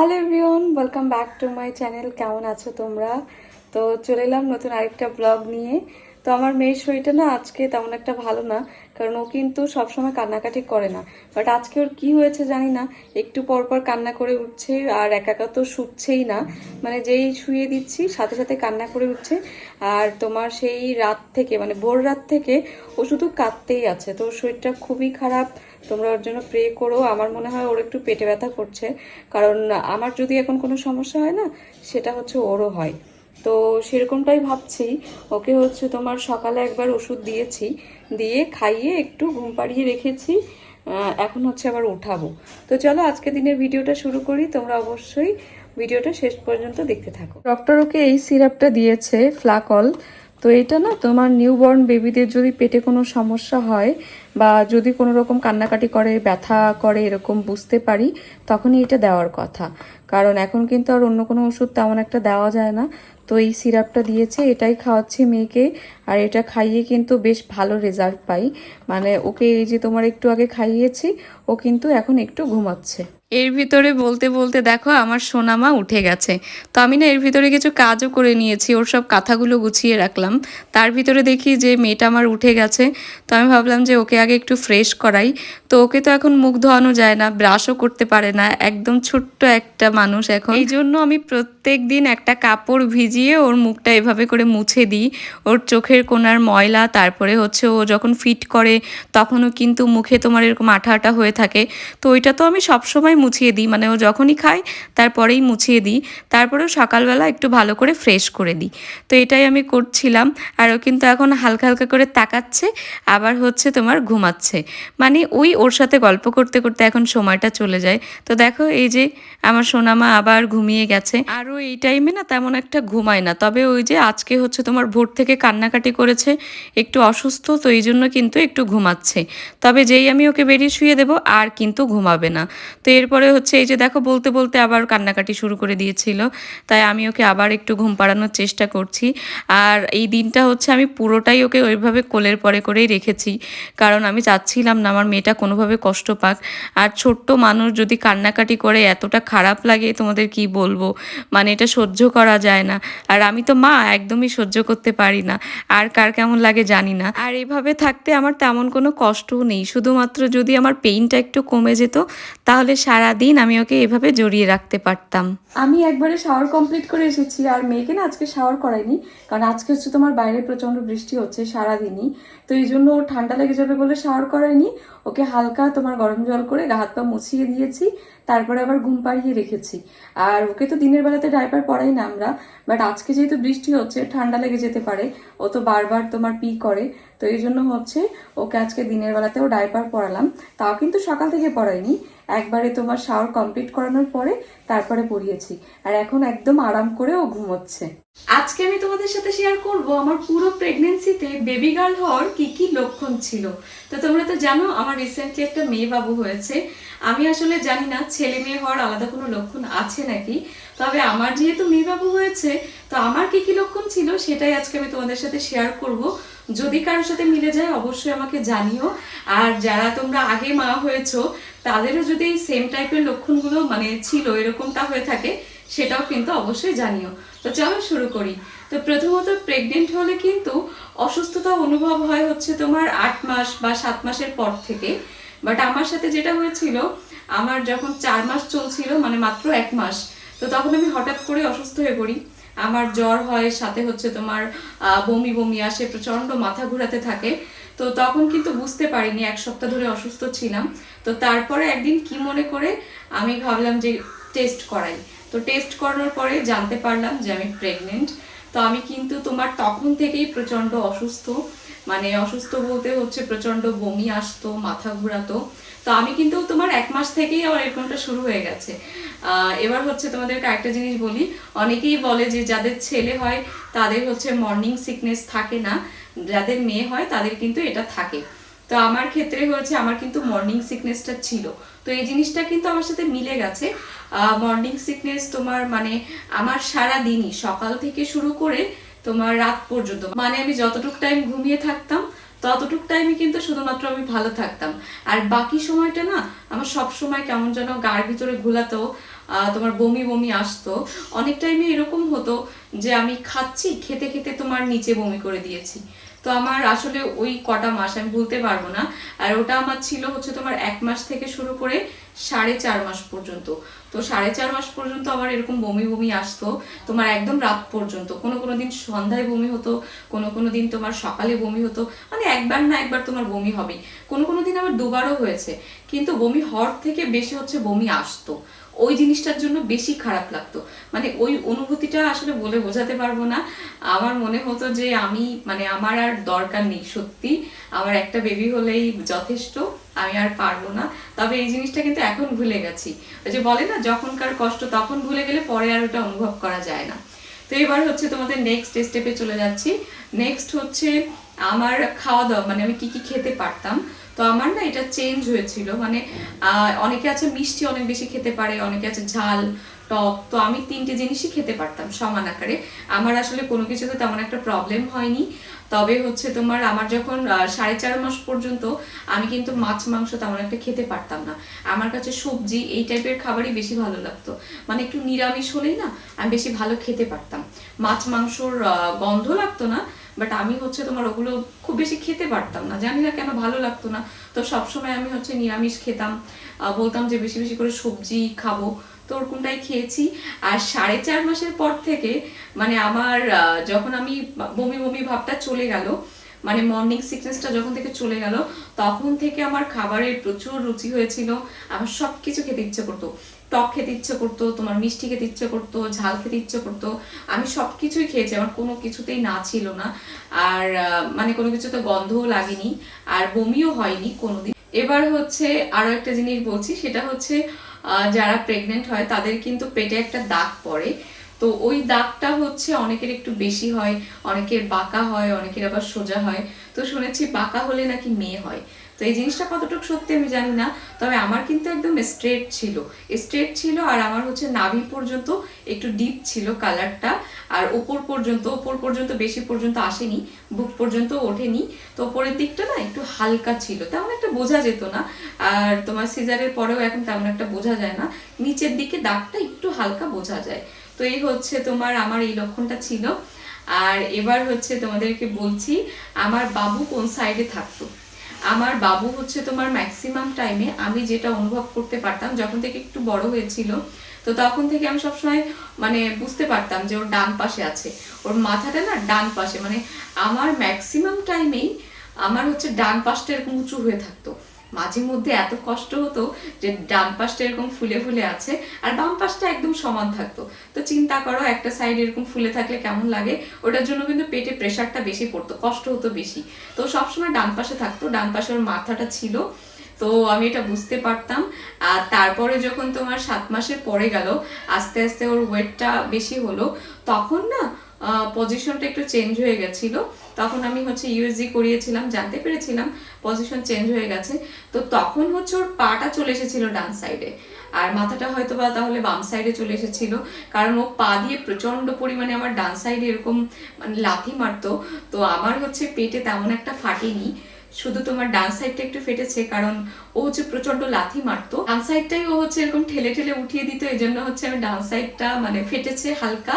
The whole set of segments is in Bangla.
Hello everyone welcome back to my channel কেমন আছো তোমরা? তো চলে এলাম নতুন আরেকটা ব্লগ নিয়ে। তো আমার মেয়ের শরীরটা না আজকে তেমন একটা ভালো না, কারণ ও কিন্তু সবসময় কান্নাকাটি করে না। বাট আজকে ওর কি হয়েছে জানি না, একটু পর পর কান্না করে উঠছে আর একা একা তো শুচ্ছেই না। মানে যেই শুয়ে দিচ্ছি, সাথে সাথে কান্না করে উঠছে। আর তোমার সেই রাত থেকে মানে ভোর রাত থেকে ও শুধু কাঁদতেই আছে। তো ওর শরীরটা খুবই খারাপ। তোমরা ওর জন্য প্রে করো। আমার মনে হয় ওর একটু পেটে ব্যথা করছে। কারণ আমার যদি এখন কোনো সমস্যা হয় না, সেটা হচ্ছে ওরও হয়। তো সেরকমটাই ভাবছি। ওকে হচ্ছে তোমার সকালে একবার ওষুধ দিয়েছি। দিয়ে খাইয়ে একটু ঘুম পাড়িয়ে রেখেছি। এখন হচ্ছে আবার উঠাবো। তো চলো আজকে দিনের ভিডিওটা শুরু করি। তোমরা অবশ্যই ভিডিওটা শেষ পর্যন্ত দেখতে থাকো। ডক্টর ওকে এই সিরাপটা দিয়েছে ফ্লাকল তো এটা না তোমার নিউবর্ন বেবিদের যদি পেটে কোনো সমস্যা হয় বা যদি কোনো রকম কান্নাকাটি করে, ব্যথা করে এরকম বুঝতে পারি, তখনই এটা দেওয়ার কথা। কারণ এখন কিন্তু আর অন্য কোনো ওষুধ তেমন একটা দেওয়া যায় না। তো এই সিরাপটা দিয়েছে এটাই খাওয়াচ্ছি মেয়েকে। আর এটা খাইয়ে কিন্তু বেশ ভালো রেজাল্ট পাই। মানে ওকে এই যে তোমার একটু আগে খাইয়েছি ও কিন্তু এখন একটু ঘুমাচ্ছে। এর ভিতরে বলতে বলতে দেখো আমার সোনামা উঠে গেছে। তো আমি না এর ভিতরে কিছু কাজও করে নিয়েছি ওর সব কাঁথাগুলো গুছিয়ে রাখলাম। তার ভিতরে দেখি যে মেয়েটা আমার উঠে গেছে। তো আমি ভাবলাম যে ওকে আগে একটু ফ্রেশ করাই। তো ওকে তো এখন মুখ ধোয়ানো যায় না ব্রাশও করতে পারে না। একদম ছোট্ট একটা মানুষ এখন। এই জন্য আমি প্রত্যেক দিন একটা কাপড় ভিজিয়ে ওর মুখটা এভাবে করে মুছে দিই। ওর চোখের কোনার ময়লা, তারপরে হচ্ছে ও যখন ফিট করে তখনও কিন্তু মুখে তোমার এরকম আঠা আঠা হয়ে থাকে। তো ওইটা তো আমি সবসময় মুছিয়ে দিই মানে ও যখনই খায় তারপরেই মুছিয়ে দিই। তারপরেও সকালবেলা একটু ভালো করে ফ্রেশ করে দিই। তো এটাই আমি করছিলাম, আর ও কিন্তু এখন হালকা হালকা করে তাকাচ্ছে, আবার হচ্ছে তোমার ঘুমাচ্ছে। মানে ওই ওর সাথে গল্প করতে করতে এখন সময়টা চলে যায়। তো দেখো এই যে আমার সোনামা আবার ঘুমিয়ে গেছে। আরও এই টাইমে না তেমন একটা ঘুমায় না। তবে ওই যে আজকে হচ্ছে তোমার ভোর থেকে কান্নাকাটি করেছে, একটু অসুস্থ, তো এই জন্য কিন্তু একটু ঘুমাচ্ছে। তবে যেই আমি ওকে বেরিয়ে শুয়ে দেবো, আর কিন্তু ঘুমাবে না। তো এরপরে হচ্ছে এই যে দেখো, বলতে বলতে আবার কান্নাকাটি শুরু করে দিয়েছিল। তাই আমি ওকে আবার একটু ঘুম পাড়ানোর চেষ্টা করছি। আর এই দিনটা হচ্ছে আমি পুরোটাই ওকে ওইভাবে কোলের পরে করেই রেখেছি। কারণ আমি চাচ্ছিলাম না আমার মেয়েটা কোনোভাবে কষ্ট পাক। আর ছোট্ট মানুষ যদি কান্নাকাটি করে, এতটা খারাপ লাগে, তোমাদের কি বলব? মানে এটা সহ্য করা যায় না। আর আমি তো মা, একদমই সহ্য করতে পারি না। আর কার কেমন লাগে জানি না। আর এভাবে থাকতে আমার তেমন কোনো কষ্টও নেই। শুধুমাত্র যদি আমার পেইনটা একটু কমে যেত তাহলে সারা দিন আমি ওকে এভাবে জড়িয়ে রাখতে পারতাম। আমি একবারে শাওয়ার কমপ্লিট করে এসেছি। আর মেয়েকে না আজকে শাওয়ার করাইনি, কারণ আজকে হচ্ছে তোমার বাইরে প্রচণ্ড বৃষ্টি হচ্ছে সারাদিনই। তো এই জন্য ওর ঠান্ডা লেগে যাবে বলে শাওয়ার করাইনি। ওকে হালকা তোমার গরম জল করে গা হাত পা মুছিয়ে দিয়েছি, তারপরে আবার ঘুম পাড়িয়ে রেখেছি। আর ওকে তো দিনের বেলাতে ডাইপার পরাই না আমরা বাট আজকে যেহেতু বৃষ্টি হচ্ছে, ঠান্ডা লেগে যেতে পারে। ও তো বারবার তোমার পি করে, তো এই জন্য হচ্ছে ওকে আজকে দিনের বেলাতেও ডাইপার পরালাম। তাও কিন্তু সকাল থেকে পরাইনি। একবারে তোমার শাওয়ার কমপ্লিট করানোর পরে তারপরে পড়িয়েছি। আর এখন একদম আরাম করে ও ঘুমোচ্ছে। আজকে আমি তোমাদের সাথে শেয়ার করব আমার পুরো প্রেগনেন্সিতে বেবি গার্ল হওয়ার কি কি লক্ষণ ছিল। তো তোমরা তো জানো, আমার রিসেন্টলি একটা মেয়ে বাবু হয়েছে। আমি আসলে জানি না, ছেলে মেয়ে হওয়ার আলাদা কোনো লক্ষণ আছে নাকি? তবে আমার যেহেতু মেয়ে বাবু হয়েছে, তো আমার কি কি লক্ষণ ছিল সেটাই আজকে আমি তোমাদের সাথে শেয়ার করব। যদি কারোর সাথে মিলে যায়, অবশ্যই আমাকে জানিও। আর যারা তোমরা আগে মা হয়েছো, তাদেরও যদি সেম টাইপের লক্ষণগুলো মানে ছিল, এরকমটা হয়ে থাকে সেটাও কিন্তু অবশ্যই জানিও। তো চলো শুরু করি। তো প্রথমত প্রেগনেন্ট হলে কিন্তু অসুস্থতা অনুভব হয় হচ্ছে তোমার আট মাস বা সাত মাসের পর থেকে। বাট আমার সাথে যেটা হয়েছিল, আমার যখন চার মাস চলছিল মানে মাত্র এক মাস, তো তখন আমি হঠাৎ করে অসুস্থ হয়ে পড়ি। আমার জ্বর হয়, সাথে হচ্ছে তোমার বমি বমি আসে প্রচণ্ড মাথা ঘোরাতে থাকে। তো তখন কিন্তু বুঝতে পারিনি, এক সপ্তাহ ধরে অসুস্থ ছিলাম। তো তারপরে একদিন কি মনে করে আমি ভাবলাম যে টেস্ট করাই। তো টেস্ট করানোর পরে জানতে পারলাম যে আমি প্রেগনেন্ট তো আমি কিন্তু তোমার তখন থেকেই প্রচণ্ড অসুস্থ। মানে অসুস্থ বলতে হচ্ছে প্রচণ্ড বমি আসতো, মাথা ঘোরাতো। তো আমি কিন্তু তোমার এক মাস থেকেই আমার এরকমটা শুরু হয়ে গেছে। এবার হচ্ছে তোমাদেরকে একটা জিনিস বলি। অনেকেই বলে যে যাদের ছেলে হয়, তাদের হচ্ছে মর্নিং সিকনেস থাকে না। যাদের মেয়ে হয়, তাদের কিন্তু এটা থাকে। তো আমার ক্ষেত্রে হয়েছে, আমার কিন্তু মর্নিং সিকনেসটা ছিল। তো এই জিনিসটা কিন্তু আমার সাথে মিলে গেছে। মর্নিং সিকনেস তোমার মানে আমার সারা দিনই সকাল থেকে শুরু করে তোমার রাত পর্যন্ত। মানে আমি যতটুক টাইম ঘুমিয়ে থাকতাম, ততটুক টাইমে কিন্তু শুধুমাত্র আমি ভালো থাকতাম। আর বাকি সময়টা না, আমার সব সময় কেমন যেন গার ভিতরে ঘোলাতো তোমার বমি বমি আসতো। অনেক টাইমে এরকম হতো যে আমি খাচ্ছি, খেতে খেতে তোমার নিচে বমি করে দিয়েছি। তো আমার আসলে ওই কটা মাস আমি ভুলতে পারব না। আর ওটা আমার ছিল হচ্ছে তোমার এক মাস থেকে শুরু করে সাড়ে চার মাস পর্যন্ত। তো সাড়ে চার মাস পর্যন্ত আমার এরকম বমি বমি আসতো, তোমার একদম রাত পর্যন্ত। কোনো কোনো দিন সন্ধ্যায় বমি হতো, কোনো কোনো দিন তোমার সকালে বমি হতো। মানে একবার না একবার তোমার বমি হবেই। কোনো কোনো দিন আবার দুবারও হয়েছে। কিন্তু বমি হওয়ার থেকে বেশি হচ্ছে বমি আসতো। ওই জিনিসটার জন্য বেশি খারাপ লাগতো। মানে ওই অনুভূতিটা আসলে বলে বোঝাতে পারব না। আমার মনে হতো যে আমি মানে আমার আর দরকার নেই, সত্যি। আমার একটা বেবি হলেই যথেষ্ট, আমি আর পারব না। তবে এই জিনিসটা কিন্তু এখন ভুলে গেছি। ওই যে বলে না, যখনকার কষ্ট তখন ভুলে গেলে পরে আর ওটা অনুভব করা যায় না। তো এবার হচ্ছে তোমাদের নেক্সট স্টেপে চলে যাচ্ছি। নেক্সট হচ্ছে আমার খাওয়া দাওয়া মানে আমি কি কি খেতে পারতাম। তো আমার না এটা চেঞ্জ হয়েছিল। মানে অনেকে আছে মিষ্টি অনেক বেশি খেতে পারে, অনেকে আছে ঝাল, টক, তো আমি তিনটে জিনিসই খেতে পারতাম সমান আকারে। আমার আসলে কোনো কিছুতে তেমন একটা প্রবলেম হয়নি। তবে হচ্ছে তোমার আমার যখন সাড়ে চার মাস পর্যন্ত আমি কিন্তু মাছ, মাংস তেমন একটা খেতে পারতাম না। আমার কাছে সবজি এই টাইপের খাবারই বেশি ভালো লাগতো। মানে একটু নিরামিষ হলেই না আমি বেশি ভালো খেতে পারতাম। মাছ, মাংসর গন্ধ লাগতো না বাট আমি হচ্ছে তোমার ওগুলো খুব বেশি খেতে পারতাম না। জানি না কেন ভালো লাগতো না। তো সবসময় আমি হচ্ছে নিরামিষ খেতাম। বলতাম যে বেশি বেশি করে সবজি খাব। তো ওরকমটাই খেয়েছি। আর সাড়ে চার মাসের পর থেকে মানে আমার যখন আমি বমি বমি ভাবটা চলে গেল মানে মর্নিং সিকনেসটা যখন থেকে চলে গেল, তখন থেকে আমার খাবারের প্রচুর রুচি হয়েছিল। আমার সব কিছু খেতে ইচ্ছে করতো। টক খেতে ইচ্ছে করতো, তোমার মিষ্টি খেতে ইচ্ছে করতো, ঝাল খেতে ইচ্ছে করতো, আমি সব কিছুই খেয়েছি, আমার কোনো কিছুতেই না ছিল না। আর মানে কোনো কিছুতে গন্ধও লাগেনি, আর বমিও হয়নি কোনোদিন। এবার হচ্ছে আরও একটা জিনিস বলছি, সেটা হচ্ছে যারা প্রেগনেন্ট হয়, তাদের কিন্তু পেটে একটা দাগ পড়ে। তো ওই দাগটা হচ্ছে অনেকের একটু বেশি হয়, অনেকের বাঁকা হয়, অনেকের আবার সোজা হয়। তো শুনেছি বাঁকা হলে নাকি মেয়ে হয়। তো এই জিনিসটা কতটুকু সত্যি আমি জানি না, তবে আমার কিন্তু একদম স্ট্রেট ছিল। স্ট্রেট ছিল আর আমার হচ্ছে নাভি পর্যন্ত একটু ডিপ ছিল কালারটা আর ওপর পর্যন্ত ওপর পর্যন্ত, বেশি পর্যন্ত আসেনি, বুক পর্যন্ত ওঠেনি। তো ওপরের দিকটা না একটু হালকা ছিল, তেমন একটা বোঝা যেত না। আর তোমার সিজারের পরেও এখন তেমন একটা বোঝা যায় না। নিচের দিকে দাগটা একটু হালকা বোঝা যায়। তো এই হচ্ছে তোমার, আমার এই লক্ষণটা ছিল। আর এবার হচ্ছে তোমাদেরকে বলছি, আমার বাবু কোন সাইডে থাকতো? আমার বাবু হচ্ছে তোমার ম্যাক্সিমাম টাইমে আমি যেটা অনুভব করতে পারতাম, যখন থেকে একটু বড় হয়েছিল, তো তখন থেকে আমি সবসময় মানে বুঝতে পারতাম যে ওর ডান পাশে আছে। ওর মাথাটা না ডান পাশে মানে আমার ম্যাক্সিমাম টাইমেই আমার হচ্ছে ডান পাশটা এরকম উঁচু হয়ে থাকতো। মাঝে মধ্যে এত কষ্ট হতো যে ডান পাশটা এরকম ফুলে ফুলে আছে, আর বাম পাশটা একদম সমান থাকতো। তো চিন্তা করো, একটা সাইড এরকম ফুলে থাকলে কেমন লাগে? ওটার জন্য কিন্তু পেটে প্রেশারটা বেশি পড়তো, কষ্ট হতো বেশি। তো সবসময় ডান পাশে থাকতো, ডান পাশে ওর মাথাটা ছিল। তো আমি এটা বুঝতে পারতাম। আর তারপরে যখন তোমার সাত মাসের পরে গেল, আস্তে আস্তে ওর ওয়েটটা বেশি হলো, তখন না পজিশনটা একটু চেঞ্জ হয়ে গেছিল। তখন আমি হচ্ছে ইউএসজি করিয়েছিলাম, জানতে পেরেছিলাম পজিশন চেঞ্জ হয়ে গেছে। তো তখন হচ্ছে ওর পাটা চলে এসেছিল ডান সাইডে আর মাথাটা হয়তো বা তাহলে বাম সাইডে চলে এসেছিল। কারণ ও পা দিয়ে প্রচণ্ড পরিমাণে আমার ডান সাইডে এরকম মানে লাথি মারতো। তো আমার হচ্ছে পেটে তেমন একটা ফাটেনি। শুধু তোমার ডান সাইডটা একটু ফেটেছে, কারণ ও হচ্ছে প্রচণ্ড লাথি মারতো। ডান সাইডটাই ও হচ্ছে এরকম ঠেলে ঠেলে উঠিয়ে দিত এই জন্য হচ্ছে আমি ডান সাইডটা মানে ফেটেছে হালকা।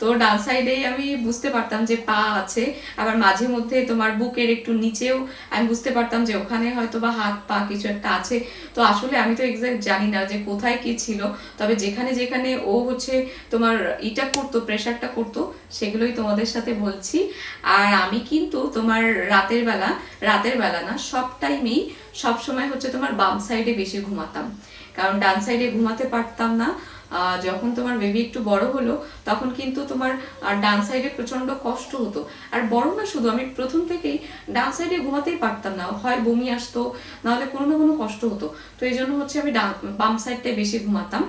তো ডান সাইডেই আমি বুঝতে পারতাম যে পা আছে, আবার মাঝে মধ্যে তোমার বুকের একটু নিচেও আমি বুঝতে পারতাম যে ওখানে হয়তো বা হাত, পা কিছু একটা আছে। তো আসলে আমি তো এক্সাক্ট জানি না যে কোথায় কি ছিল, তবে যেখানে যেখানে ও হচ্ছে তোমার ইটা করতো প্রেশারটা করতো, সেগুলোই তোমাদের সাথে বলছি। আর আমি কিন্তু তোমার রাতের বেলা রাতের বেলা না, সব টাইমেই সবসময় হচ্ছে তোমার বাম সাইডে বেশি ঘুমাতাম। কারণ ডান সাইডে ঘুমাতে পারতাম না। যখন তোমার বেবি একটু বড় হলো, তখন কিন্তু তোমার ডান সাইডে প্রচণ্ড কষ্ট হতো। আর বড় না শুধু, আমি প্রথম থেকেই ডান সাইডে ঘুমাতেই পারতাম না। হয় বমি আসতো, নাহলে কোনো না কোনো কষ্ট হতো। তো এই জন্য হচ্ছে আমি ডান, বাম সাইডটাই বেশি ঘুমাতাম।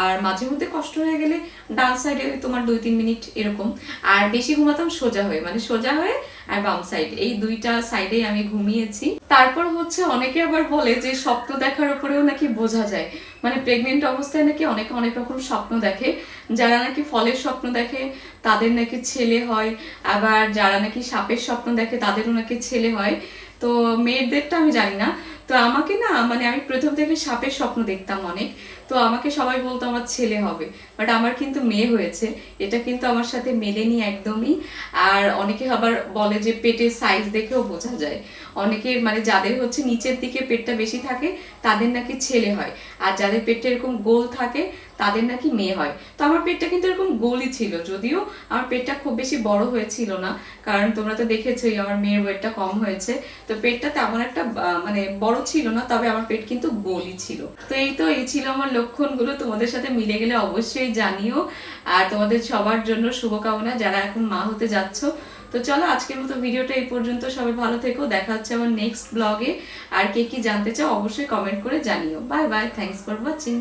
আর মাঝে মধ্যে কষ্ট হয়ে গেলে ডান সাইডে তোমার দুই তিন মিনিট এরকম। আর বেশি ঘুমাতাম সোজা হয়ে মানে সোজা হয়ে আর বাম সাইড এই দুইটা সাইডেই আমি ঘুমিয়েছি। তারপর হচ্ছে অনেকে আবার বলে যে স্বপ্ন দেখার উপরেও নাকি বোঝা যায়। মানে প্রেগনেন্ট অবস্থায় নাকি অনেকে অনেক রকম স্বপ্ন দেখে। যারা নাকি ফলের স্বপ্ন দেখে, তাদের নাকি ছেলে হয়। আবার যারা নাকি সাপের স্বপ্ন দেখে, তাদেরও নাকি ছেলে হয়। তো মেয়েদেরটা আমি জানি না। তো আমাকে না মানে আমি প্রথম থেকে সাপের স্বপ্ন দেখতাম অনেক। তো আমাকে সবাই বলতো আমার ছেলে হবে। বাট আমার কিন্তু মেয়ে হয়েছে। এটা কিন্তু আমার সাথে মেলেনি একদমই। আর অনেকে আবার বলে যে পেটের সাইজ দেখেও বোঝা যায়। অনেকে মানে যাদের হচ্ছে নিচের দিকে পেটটা বেশি থাকে, তাদের নাকি ছেলে হয়। আর যাদের পেটটা এরকম গোল থাকে, তাদের নাকি মেয়ে হয়। তো আমার পেটটা কিন্তু এরকম গোলই ছিল, যদিও আমার পেটটা খুব বেশি বড় হয়েছিল না, কারণ তোমরা তো দেখেছোই আমার মেয়ের ওয়েটটা কম হয়েছে। তো পেটটা তেমন একটা মানে বড় ছিল না, তবে আমার পেট কিন্তু গোলই ছিল। তো এই তো, এই ছিল আমার লক্ষণগুলো, তোমাদের সাথে মিলে গেলে অবশ্যই জানিও। আর তোমাদের সবার জন্য শুভকামনা, যারা এখন মা হতে যাচ্ছ তো চলো, আজকের মতো ভিডিওটা এই পর্যন্ত। সবাই ভালো থেকো। দেখা হচ্ছে আমার নেক্সট ব্লগে আর কে কি জানতে চাও অবশ্যই কমেন্ট করে জানিও। Bye bye thanks for watching